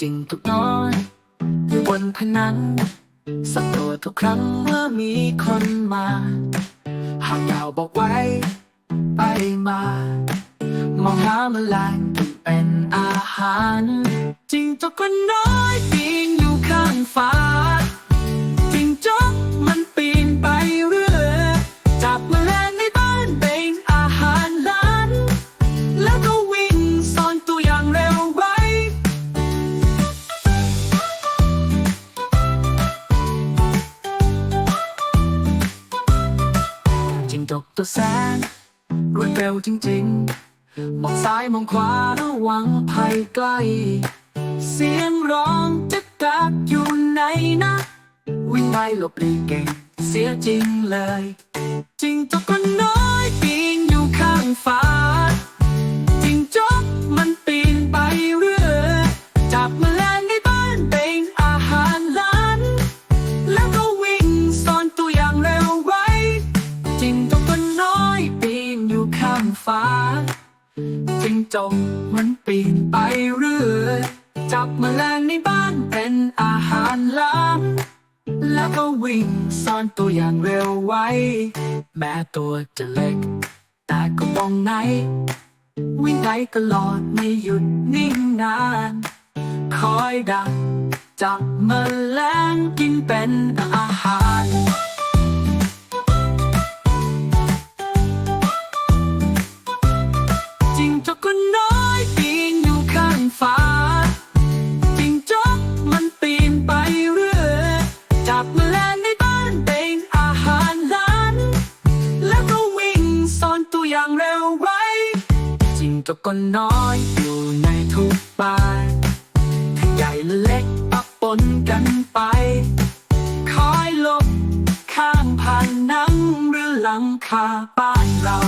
จริงทุกน้อยบนผนังสักตัวทุกครั้งเมื่อมีคนมา หากดาวบอกไว้ ไปมา มองหาเมลงที่เป็นอาหาร จริงจกคนน้อยปีน จกตัวแสงรวดเร็วจริงๆ มองซ้ายมองขวาระวังภัยใกล้ เสียงร้องจะกักอยู่ไหนนะ วิ่งไปหลบหลีกเก่ง เสียจริงเลย จริงจกก็น้อยปีน ฟ้าจิงจกมันปีนไปเรื่อยจับแมลงในบ้านเป็นอาหารล้างแล้วก็วิ่งซ่อนตัวอย่างเร็วไวแม้ตัวจะเล็ก แต่ก็มองไหน วิ่งไหนตลอดไม่หยุดนิ่งนาน คอยดักจับแมลงกินเป็นอาหาร จกก็น้อยปีนอยู่ข้างฟ้าจิงจกมันปีนไปเรื่อยจับแมลงในบ้านเป็นอาหารล้าน แล้วก็วิ่งซ่อนตัวอย่างเร็วไวจิงจกก็น้อยอยู่ในทุกป่านทั้งใหญ่และเล็กปะปนกันไป คอยลบข้างผ่านหนังหรือหลังคาบ้านเรา